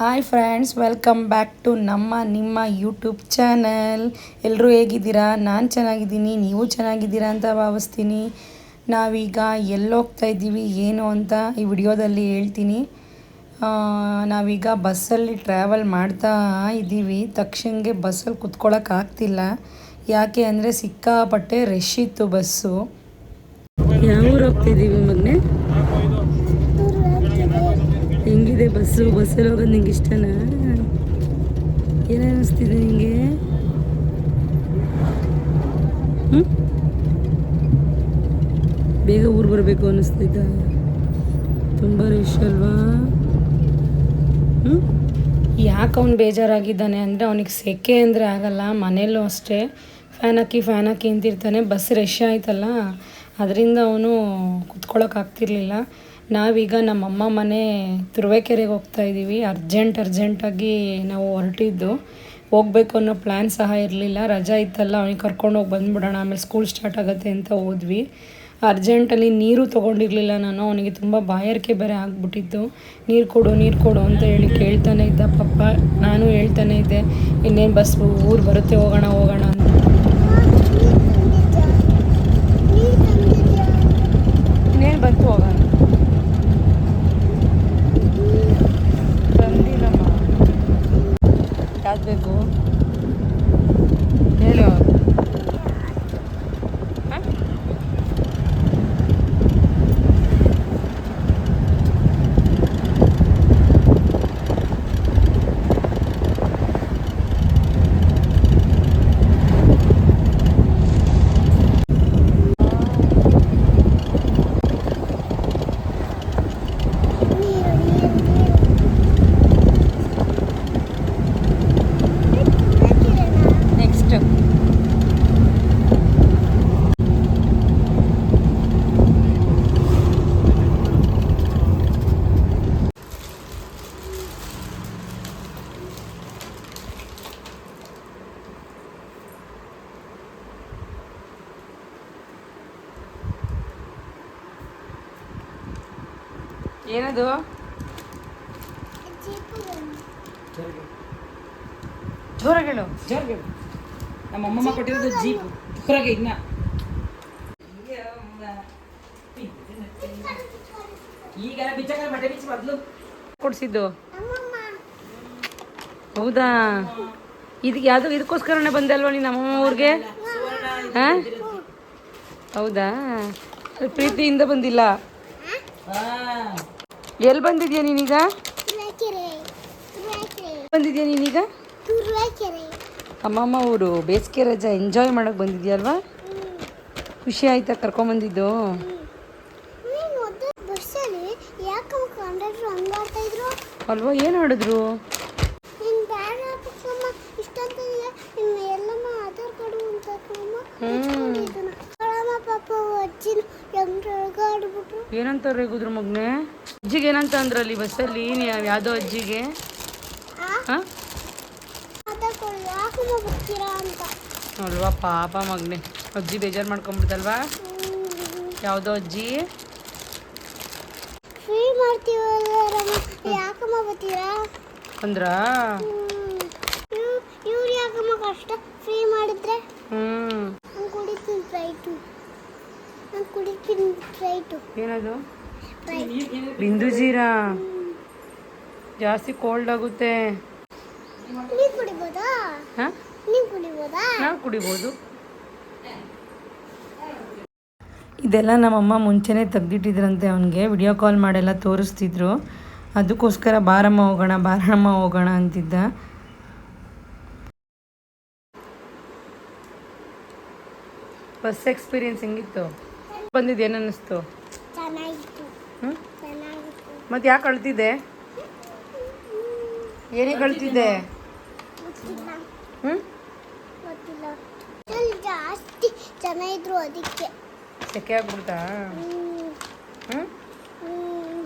Hi friends welcome back to ನಮ್ಮ, ನಿಮ್ಮ YouTube channel ಎಲ್ಲರೂ ಹೇಗಿದ್ದೀರಾ? ನಾನು ಚೆನ್ನಾಗಿದ್ದೀನಿ, ನೀವು ಚೆನ್ನಾಗಿದ್ದೀರಾ ಅಂತ ಭಾವಿಸ್ತೀನಿ. ನಾವೀಗ ಎಲ್ಲೋಗ್ತಾ ಇದ್ದೀವಿ, ಏನು ಅಂತ ಈ ವಿಡಿಯೋದಲ್ಲಿ ಹೇಳ್ತೀನಿ. ನಾವೀಗ ಬಸ್ಸಲ್ಲಿ ಟ್ರಾವೆಲ್ ಮಾಡ್ತಾ ಇದ್ದೀವಿ. ತಕ್ಷಣಗೆ ಬಸ್ಸಲ್ಲಿ ಕುತ್ಕೊಳ್ಳೋಕ್ಕಾಗ್ತಿಲ್ಲ ಯಾಕೆ ಅಂದರೆ ಸಿಕ್ಕಾಪಟ್ಟೆ ರಶ್ ಇತ್ತು ಬಸ್ಸು. ಯಾವ ಊರು ಹೋಗ್ತಿದ್ದೀವಿ ಮೊನ್ನೆ ಹೆಂಗಿದೆ ಬಸ್ಸು ಬಸ್ಸಲ್ಲಿ ಹೋಗೋದು ನಿಂಗೆ ಇಷ್ಟನಾ? ಏನು ಅನ್ನಿಸ್ತಿದೆ ಹ್ಞೂ ಬೇಗ ಊರು ಬರಬೇಕು ಅನ್ನಿಸ್ತಿದ್ದ ತುಂಬ ರಶ್ ಅಲ್ವಾ? ಹ್ಞೂ ಯಾಕೆ ಅವ್ನು ಬೇಜಾರಾಗಿದ್ದಾನೆ ಅಂದರೆ ಅವನಿಗೆ ಸೆಕೆ ಅಂದರೆ ಆಗಲ್ಲ ಮನೆಯಲ್ಲೂ ಅಷ್ಟೇ. ಫ್ಯಾನ್ ಹಾಕಿ ಫ್ಯಾನ್ ಹಾಕಿ ಅಂತಿರ್ತಾನೆ, ಬಸ್ ರಶ್ ಆಯ್ತಲ್ಲ. ಅದರಿಂದ ಅವನು ಕುತ್ಕೊಳ್ಳೋಕ್ಕಾಗ್ತಿರ್ಲಿಲ್ಲ ನಾವೀಗ ನಮ್ಮಮ್ಮ ಮನೆ ತುರುವೇಕೆರೆಗೆ ಹೋಗ್ತಾ ಇದ್ದೀವಿ. ಅರ್ಜೆಂಟ್ ಅರ್ಜೆಂಟಾಗಿ ನಾವು ಹೊರಟಿದ್ದು. ಹೋಗಬೇಕು ಅನ್ನೋ ಪ್ಲ್ಯಾನ್ ಸಹ ಇರಲಿಲ್ಲ. ರಜಾ ಇತ್ತಲ್ಲ, ಅವನಿಗೆ ಕರ್ಕೊಂಡು ಹೋಗಿ ಬಂದ್ಬಿಡೋಣ. ಆಮೇಲೆ ಸ್ಕೂಲ್ ಸ್ಟಾರ್ಟ್ ಆಗುತ್ತೆ ಅಂತ ಹೋದ್ವಿ. ಅರ್ಜೆಂಟಲ್ಲಿ ನೀರು ತೊಗೊಂಡಿರಲಿಲ್ಲ ನಾನು. ಅವನಿಗೆ ತುಂಬ ಬಾಯಾರಿಕೆ ಬೇರೆ ಆಗ್ಬಿಟ್ಟಿತ್ತು. ನೀರು ಕೊಡು ನೀರು ಕೊಡು ಅಂತ ಹೇಳಿ ಕೇಳ್ತಾನೆ ಇದ್ದ. ಪಪ್ಪ ನಾನು ಹೇಳ್ತಾನೆ ಇದ್ದೆ, ಇನ್ನೇನು ಬಸ್, ಊರು ಬರುತ್ತೆ, ಹೋಗೋಣ ಹೋಗೋಣ ಅಂತ ಇನ್ನೇನು ಬಂತು ಹೋಗೋಣ ಬಂದಿಲ್ಲಮ್ಮ ಯಾವ್ದು ಬೇಕು ಹೇಳು ಹ? ನೆಕ್ಸ್ಟ್ ಏನದು ಜೋರಗಳು. ಜೋರಗಳು. ಜೋರಾಗಿ ನಮ್ಮ ಅಮ್ಮಮ್ಮ ಕೊಟ್ಟಿರೋದು ಜೀಪ್. ಜೋರಾಗಿ ಇನ್ನ ಈಗ ಬಿಚ್ಚಕ ಬಟ್ಟೆ ಬಿಚ್ಚಿ ಮೊದಲು. ಕೊಡ್ಸಿದ್ದು. ಹೌದಾ? ಇದಕ್ಕೆ ಯಾವುದು ಇದಕ್ಕೋಸ್ಕರನೇ ಬಂದೆ ಅಲ್ವಾ ನೀನು ನಮ್ಮಮ್ಮ ಹಾಂ ಹಾ? ಹೌದಾ? ಪ್ರೀತಿಯಿಂದ ಬಂದಿಲ್ಲ. ಎಲ್ಲಿ ಬಂದಿದ್ಯಾ ನೀನೀಗ? ಬಂದಿದ್ಯಾ ನೀನೀಗ? ಅಮ್ಮಮ್ಮ ಊರು ಬೇಸಿಗೆ ರಜಾ ಎಂಜಾಯ್ ಮಾಡಕ್ ಬಂದಿದ್ಯಲ್ವಾ? ಖುಷಿ ಆಯ್ತಾ ಕರ್ಕೊಂಬಂದಿದ್ದು ಅಲ್ವಾ ಏನು ಹೇಳಿದ್ರು ಏನಂತಾರೆ ರೇಗುದ್ರು ಮಗ್ನೆ? ಅಜ್ಜಿಗೆ ಏನಂತ ಅಂದ್ರಲ್ಲಿ ಬಸ್ಸಲ್ಲಿ ನೀವು ಯಾವುದೋ ಅಜ್ಜಿಗೆ? ನೋಡ್ವಾ ಹಾಂ? ಅಲ್ವಾ ಪಾಪ ಮಗ್ನೆ. ಅಜ್ಜಿ ಬೇಜಾರು ಮಾಡ್ಕೊಂಬಿಡ್ತಲ್ವಾ ಯಾವುದೋ ಅಜ್ಜಿ? ಅಂದ್ರಾ? ಇವ್ರು ಯಾಕಮ್ಮ ಕಷ್ಟ? ಫ್ರೀ ಮಾಡಿದ್ರೆ? ನಾನು ಕುಡಿತೀನಿ ಫ್ರೈಟು ನಾನು ಕುಡಿತೀನಿ ಫ್ರೈಟು ಏನದು? ಬಿಂದು ಜೀರಾ ಜಾಸ್ತಿ ಕೋಲ್ಡ್ ಆಗುತ್ತೆ. ನೀವು ಕುಡಿಬೋದಾ? ಇದೆಲ್ಲ ನಮ್ಮಮ್ಮ ಮುಂಚೆನೇ ತೆಗ್ದಿಟ್ಟಿದ್ರಂತೆ ಅವನಿಗೆ. ವಿಡಿಯೋ ಕಾಲ್ ಮಾಡೆಲ್ಲ ತೋರಿಸ್ತಿದ್ರು. ಅದಕ್ಕೋಸ್ಕರ ಬಾರಮ್ಮ ಹೋಗೋಣ ಬಾರಮ್ಮ ಹೋಗೋಣ ಅಂತಿದ್ದ. ಫಸ್ಟ್ ಎಕ್ಸ್ಪೀರಿಯನ್ಸ್ ಹೆಂಗಿತ್ತು? ಬಂದಿದ್ದು ಏನು ಅನ್ನಿಸ್ತು? ಮತ್ತು ಯಾಕೆ ಅಳ್ತಿದ್ದೆ ಏನಿಗೆ ಅಳ್ತಿದ್ದೆ ಗೊತ್ತಿಲ್ಲ ಹ್ಞೂ ಗೊತ್ತಿಲ್ಲ ಅಲ್ಲಿ ಜಾಸ್ತಿ ಜನ ಇದ್ರು ಅದಕ್ಕೆ ಸೆಕೆ ಆಗ್ಬಿಡ್ತಾ ಹ್ಮ್. ಹ್ಞೂ ಹ್ಮ್.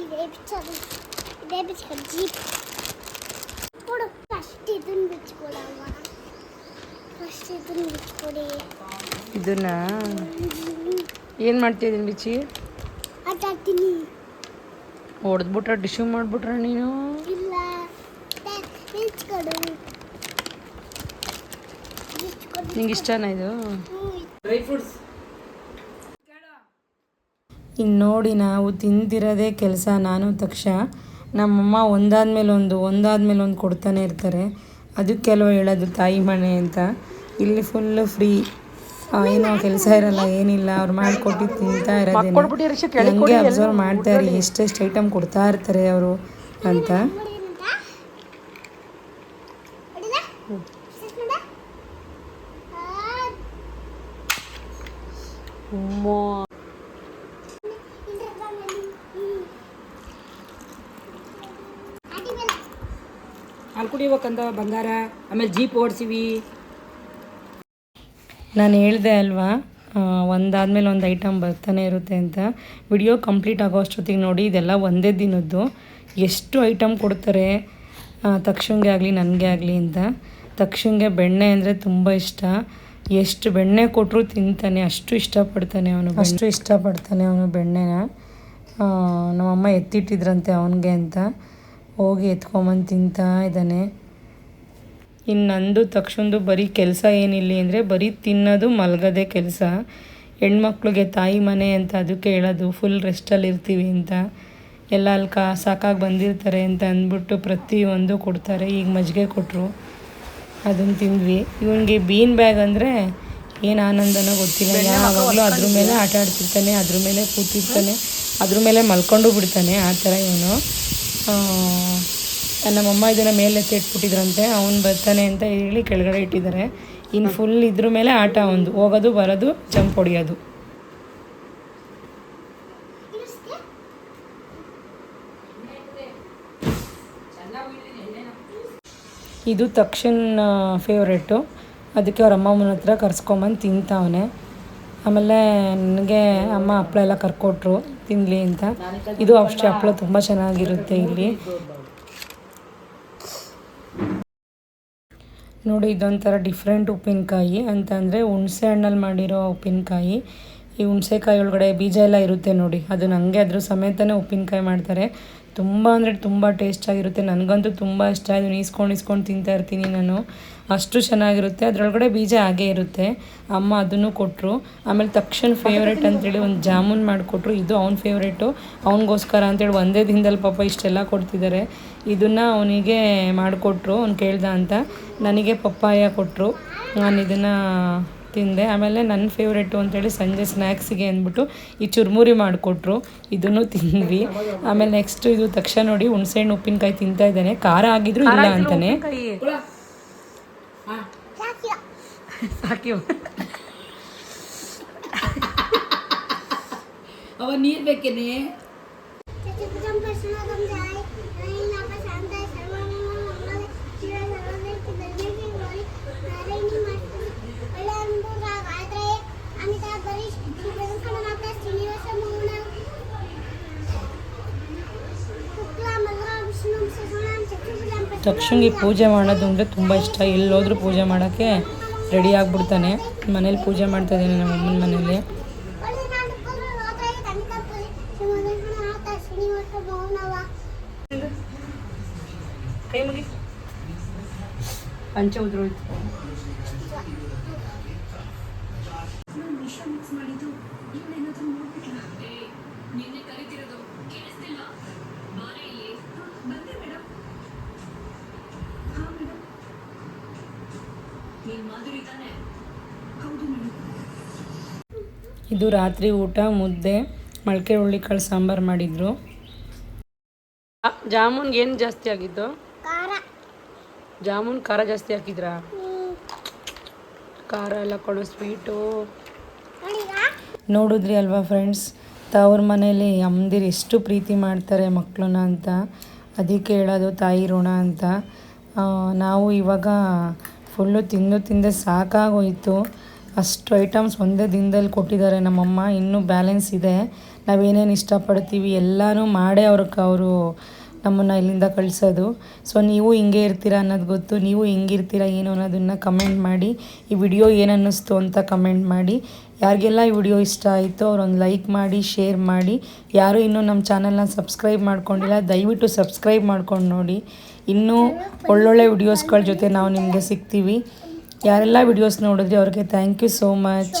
ಇದೇ ಬಿಚ್ಚದು ಇದೇ ಬಿಚ್ಚ ಜೀಪ್ ಕೊಡು ಫಸ್ಟ್ ಇದನ್ನ ಬಿಚ್ಕೊಡಮ್ಮ ಫಸ್ಟ್ ಇದನ್ನ? ಏನು ಮಾಡ್ತಿದ್ದೀನಿ ಬಿಚ್ಚಿ? ಹೊಡೆದ್ಬಿಟ್ರ ಡಿಶ್ಯೂ ಮಾಡಿಬಿಟ್ರೆ ನೀನು. ನಿಂಗೆ ಇಷ್ಟನಾ ಇದು? ಇನ್ನು ನೋಡಿ ನಾವು ತಿಂದಿರೋದೇ ಕೆಲಸ ನಾನು ತಕ್ಷ. ನಮ್ಮಮ್ಮ ಒಂದಾದ್ಮೇಲೆ ಒಂದು ಒಂದಾದ್ಮೇಲೆ ಒಂದು ಕೊಡ್ತಾನೆ ಇರ್ತಾರೆ. ಅದಕ್ಕೆಲ್ವ ಹೇಳೋದು ತಾಯಿ ಮನೆ ಅಂತ. ಇಲ್ಲಿ ಫುಲ್ ಫ್ರೀ ಏನೋ ಕೆಲಸ ಇರಲ್ಲ ಏನಿಲ್ಲ ಅವ್ರು ಮಾಡಿಕೊಟ್ಟು ತಿಂತಾ ಇರೋದೇ ಹಂಗೆ ಅಬ್ಸರ್ವ್ ಮಾಡ್ತಾ ಇರಿ ಎಷ್ಟೆಷ್ಟು ಐಟಮ್ ಕೊಡ್ತಾ ಇರ್ತಾರೆ ಅವರು ಅಂತ. ಅಲ್ಲಿ ಕುಡಿಬೇಕಂದ ಬಂಗಾರ ಆಮೇಲೆ ಜೀಪ್ ಓಡಿಸಿವಿ. ನಾನು ಹೇಳಿದೆ ಅಲ್ವಾ ಒಂದಾದ್ಮೇಲೆ ಒಂದು ಐಟಮ್ ಬರ್ತಾನೆ ಇರುತ್ತೆ ಅಂತ. ವಿಡಿಯೋ ಕಂಪ್ಲೀಟ್ ಆಗೋ ಅಷ್ಟೊತ್ತಿಗೆ ನೋಡಿ, ಇದೆಲ್ಲ ಒಂದೇ ದಿನದ್ದು. ಎಷ್ಟು ಐಟಮ್ ಕೊಡ್ತಾರೆ? ತಕ್ಷಣಗೆ ಆಗಲಿ, ನನಗೆ ಆಗಲಿ ಅಂತ. ತಕ್ಷಣಗೆ ಬೆಣ್ಣೆ ಅಂದರೆ ತುಂಬ ಇಷ್ಟ. ಎಷ್ಟು ಬೆಣ್ಣೆ ಕೊಟ್ಟರು ತಿಂತಾನೆ, ಅಷ್ಟು ಇಷ್ಟಪಡ್ತಾನೆ ಅವನು ಅಷ್ಟು ಇಷ್ಟಪಡ್ತಾನೆ ಅವನು ಬೆಣ್ಣೆನ. ನಮ್ಮಮ್ಮ ಎತ್ತಿಟ್ಟಿದ್ರಂತೆ ಅವನಿಗೆ ಅಂತ. ಹೋಗಿ ಎತ್ಕೊಂಬಂದು ತಿಂತಾ ಇದ್ದಾನೆ. ಇನ್ನು ನಂದು ತಕ್ಷಣದು ಬರೀ ಕೆಲಸ ಏನಿಲ್ಲ ಅಂದರೆ ಬರೀ ತಿನ್ನೋದು ಮಲಗದೆ ಕೆಲಸ. ಹೆಣ್ಮಕ್ಳಿಗೆ ತಾಯಿ ಮನೆ ಅಂತ ಅದಕ್ಕೆ ಹೇಳೋದು ಫುಲ್ ರೆಸ್ಟಲ್ಲಿ ಇರ್ತೀವಿ ಅಂತ. ಎಲ್ಲ ಅಲ್ಲಿ ಕಾ ಸಾಕಾಗಿ ಬಂದಿರ್ತಾರೆ ಅಂತ ಅಂದ್ಬಿಟ್ಟು ಪ್ರತಿಯೊಂದು ಕೊಡ್ತಾರೆ ಈಗ ಮಜ್ಜಿಗೆ ಕೊಟ್ಟರು ಅದನ್ನು ತಿಂದ್ವಿ. ಇವನಿಗೆ ಬೀನ್ ಬ್ಯಾಗ್ ಅಂದರೆ ಏನು ಆನಂದನೋ ಗೊತ್ತಿಲ್ಲ. ಯಾವಾಗಲೂ ಅದ್ರ ಮೇಲೆ ಆಟ ಆಡ್ತಿರ್ತಾನೆ ಅದ್ರ ಮೇಲೆ ಕೂತಿರ್ತಾನೆ ಅದ್ರ ಮೇಲೆ ಮಲ್ಕೊಂಡು ಬಿಡ್ತಾನೆ ಆ ಥರ ಇವನು. ನಮ್ಮಮ್ಮ ಇದನ್ನು ಮೇಲೆ ಎತ್ತಿಟ್ಬಿಟ್ಟಿದ್ರಂತೆ ಅವ್ನು ಬರ್ತಾನೆ ಅಂತ ಹೇಳಿ ಕೆಳಗಡೆ ಇಟ್ಟಿದ್ದಾರೆ. ಇನ್ನು ಫುಲ್ ಇದ್ರ ಮೇಲೆ ಆಟ ಒಂದು, ಹೋಗೋದು, ಬರೋದು ಜಂಪ್ ಹೊಡಿಯೋದು. ಇದು ತಕ್ಷಣ ಫೇವ್ರೇಟು ಅದಕ್ಕೆ ಅವ್ರ ಅಮ್ಮಮ್ಮನ ಹತ್ರ ಕರ್ಸ್ಕೊಂಬಂದು ತಿಂತಾವನೆ ಆಮೇಲೆ ನನಗೆ ಅಮ್ಮ ಹಪ್ಪಳ ಎಲ್ಲ ಕರ್ಕೊಟ್ರು ತಿನ್ನಲಿ ಅಂತ. ಇದು ಅಷ್ಟೇ ಹಪ್ಪಳ ತುಂಬ ಚೆನ್ನಾಗಿರುತ್ತೆ ಇಲ್ಲಿ. ನೋಡಿ, ಇದೊಂಥರ ಡಿಫ್ರೆಂಟ್ ಉಪ್ಪಿನಕಾಯಿ. ಅಂತಂದರೆ ಹುಣಸೆ ಹಣ್ಣಲ್ಲಿ ಮಾಡಿರೋ ಉಪ್ಪಿನಕಾಯಿ. ಈ ಹುಣಸೆಕಾಯಿ ಒಳಗಡೆ ಬೀಜ ಎಲ್ಲ ಇರುತ್ತೆ ನೋಡಿ. ಅದು ನನಗೆ ಅದ್ರ ಸಮೇತನೇ ಉಪ್ಪಿನಕಾಯಿ ಮಾಡ್ತಾರೆ. ತುಂಬ ಅಂದರೆ ತುಂಬ ಟೇಸ್ಟಾಗಿರುತ್ತೆ ನನಗಂತೂ ತುಂಬ ಇಷ್ಟ. ಇದನ್ನು ಈಸ್ಕೊಂಡು ಈಸ್ಕೊಂಡು ತಿಂತಾ ಇರ್ತೀನಿ ನಾನು. ಅಷ್ಟು ಚೆನ್ನಾಗಿರುತ್ತೆ. ಅದರೊಳಗಡೆ ಬೀಜ ಹಾಗೆ ಇರುತ್ತೆ. ಅಮ್ಮ ಅದನ್ನು ಕೊಟ್ಟರು ಆಮೇಲೆ ತಕ್ಷಣ ಫೇವ್ರೇಟ್ ಅಂತೇಳಿ ಒಂದು ಜಾಮೂನ್ ಮಾಡಿಕೊಟ್ರು. ಇದು ಅವ್ನ ಫೇವ್ರೇಟು ಅವನಿಗೋಸ್ಕರ ಅಂತೇಳಿ ಒಂದೇ ದಿನದಲ್ಲಿ ಪಾಪ ಇಷ್ಟೆಲ್ಲ ಕೊಡ್ತಿದ್ದಾರೆ. ಇದನ್ನು ಅವನಿಗೆ ಮಾಡಿಕೊಟ್ರು. ಅವ್ನು ಕೇಳ್ದ ಅಂತ ನನಗೆ ಪಪ್ಪಾಯ ಕೊಟ್ಟರು ನಾನು ಇದನ್ನು ತಿಂದೆ. ಆಮೇಲೆ ನನ್ನ ಫೇವ್ರೇಟು ಅಂತೇಳಿ ಸಂಜೆ ಸ್ನ್ಯಾಕ್ಸಿಗೆ ಅಂದ್ಬಿಟ್ಟು ಈ ಚುರ್ಮುರಿ ಮಾಡಿಕೊಟ್ರು. ಇದನ್ನು ತಿಂದ್ವಿ. ಆಮೇಲೆ ನೆಕ್ಸ್ಟ್ ಇದು ತಕ್ಷಣ ನೋಡಿ ಹುಣಸೆಹಣ್ಣು ಉಪ್ಪಿನಕಾಯಿ ತಿಂತಾ ಇದ್ದಾನೆ. ಖಾರ ಆಗಿದ್ರು ಇಲ್ಲ ಅಂತಾನೆ. ಸಾಕಿಲ್ಲ. ಅವ ನೀರು ಬೇಕೇನೆ ತಕ್ಷಂಗೆ ಪೂಜೆ ಮಾಡೋದು ಅಂದರೆ ತುಂಬ ಇಷ್ಟ. ಎಲ್ಲೋದ್ರೂ ಪೂಜೆ ಮಾಡೋಕ್ಕೆ ರೆಡಿ ಆಗಿಬಿಡ್ತಾನೆ. ಮನೇಲಿ ಪೂಜೆ ಮಾಡ್ತಾ ಇದ್ದೀನಿ ನಮ್ಮ ಅಮ್ಮನ ಮನೇಲಿ. ಪಂಚ ನಾಡು ಇದು ರಾತ್ರಿ ಊಟ ಮುದ್ದೆ ಮೊಳಕೆ ಹುಳ್ಳಿಕಾಳು ಸಾಂಬಾರು ಮಾಡಿದ್ರು. ಜಾಮೂನ್ ಏನು ಜಾಸ್ತಿ ಆಗಿದ್ದು? ಜಾಮೂನ್ ಖಾರ ಜಾಸ್ತಿ ಹಾಕಿದ್ರಾ. ಖಾರ ಎಲ್ಲ ಕೊಡು ಸ್ವೀಟು. ನೋಡಿದ್ರಿ ಅಲ್ವಾ ಫ್ರೆಂಡ್ಸ್ ತವ್ರ ಮನೇಲಿ ಅಮ್ಮದಿರು ಎಷ್ಟು ಪ್ರೀತಿ ಮಾಡ್ತಾರೆ ಮಕ್ಕಳನ್ನ ಅಂತ. ಅದಕ್ಕೆ ಹೇಳೋದು ತಾಯಿ ಋಣ ಅಂತ. ನಾವು ಇವಾಗ ಫುಲ್ಲು ತಿಂದು ತಿಂದೆ ಸಾಕಾಗೋಯಿತು. ಅಷ್ಟು ಐಟಮ್ಸ್ ಒಂದೇ ದಿನದಲ್ಲಿ ಕೊಟ್ಟಿದ್ದಾರೆ ನಮ್ಮಮ್ಮ. ಇನ್ನೂ ಬ್ಯಾಲೆನ್ಸ್ ಇದೆ. ನಾವೇನೇನು ಇಷ್ಟಪಡ್ತೀವಿ ಎಲ್ಲನೂ ಮಾಡೇ ಅವ್ರಕ್ಕೆ ಅವರು ನಮ್ಮನ್ನು ಇಲ್ಲಿಂದ ಕಳಿಸೋದು. ಸೊ, ನೀವು ಹಿಂಗೆ ಇರ್ತೀರಾ ಅನ್ನೋದು ಗೊತ್ತು. ನೀವು ಹೆಂಗಿರ್ತೀರಾ ಏನು ಅನ್ನೋದನ್ನು ಕಮೆಂಟ್ ಮಾಡಿ. ಈ ವಿಡಿಯೋ ಏನು ಅಂತ ಕಮೆಂಟ್ ಮಾಡಿ. ಯಾರಿಗೆಲ್ಲ ಈ ವಿಡಿಯೋ ಇಷ್ಟ ಆಯಿತು ಅವರೊಂದು ಲೈಕ್ ಮಾಡಿ, ಶೇರ್ ಮಾಡಿ. ಯಾರು ಇನ್ನೂ ನಮ್ಮ ಚಾನಲ್ನ ಸಬ್ಸ್ಕ್ರೈಬ್ ಮಾಡ್ಕೊಂಡಿಲ್ಲ, ದಯವಿಟ್ಟು ಸಬ್ಸ್ಕ್ರೈಬ್ ಮಾಡ್ಕೊಂಡು ನೋಡಿ. ಇನ್ನೂ ಒಳ್ಳೊಳ್ಳೆ ವಿಡಿಯೋಸ್ಗಳ ಜೊತೆ ನಾವು ನಿಮಗೆ ಸಿಗ್ತೀವಿ. ಯಾರೆಲ್ಲ ವಿಡಿಯೋಸ್ ನೋಡಿದ್ರಿ ಅವ್ರಿಗೆ ಥ್ಯಾಂಕ್ ಯು ಸೋ ಮಚ್